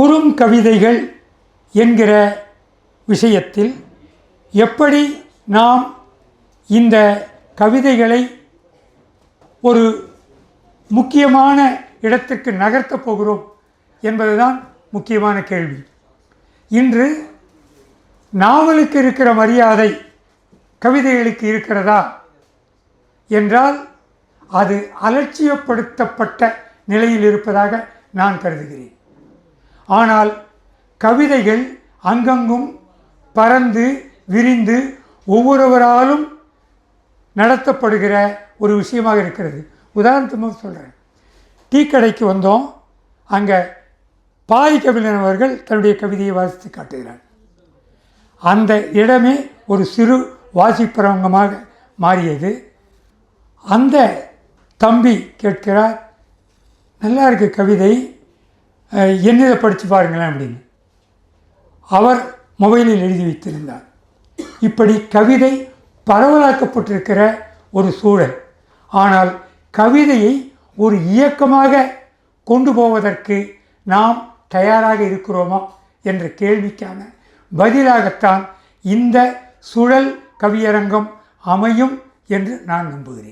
குறும் கவிதைகள் என்கிற விஷயத்தில் எப்படி நாம் இந்த கவிதைகளை ஒரு முக்கியமான இடத்துக்கு நகர்த்தப் போகிறோம் என்பதுதான் முக்கியமான கேள்வி. இன்று நாவலுக்கு இருக்கிற மரியாதை கவிதைகளுக்கு இருக்கிறதா என்றால் அது அலட்சியப்படுத்தப்பட்ட நிலையில் இருப்பதாக நான் கருதுகிறேன். ஆனால் கவிதைகள் அங்கங்கும் பறந்து விரிந்து ஒவ்வொருவராலும் நடத்தப்படுகிற ஒரு விஷயமாக இருக்கிறது. உதாரணத்துமாக சொல்கிறேன் டீ கடைக்கு வந்தோம். அங்கே பாய் கபிலன் அவர்கள் தன்னுடைய கவிதையை வாசித்து காட்டுகிறார். அந்த இடமே ஒரு சிறு வாசிப்பிரவங்கமாக மாறியது. அந்த தம்பி கேட்கிறார் நல்லா இருக்கு கவிதை. என்னதை படித்து பாருங்களேன் அப்படின்னு. அவர் மொபைலில் எழுதி வைத்திருந்தார். இப்படி கவிதை பரவலாக்கப்பட்டிருக்கிற ஒரு சூழல். ஆனால் கவிதையை ஒரு இயக்கமாக கொண்டு போவதற்கு நாம் தயாராக இருக்கிறோமா என்ற கேள்விக்கான பதிலாகத்தான் இந்த சுழல் கவியரங்கம் அமையும் என்று நான் நம்புகிறேன்.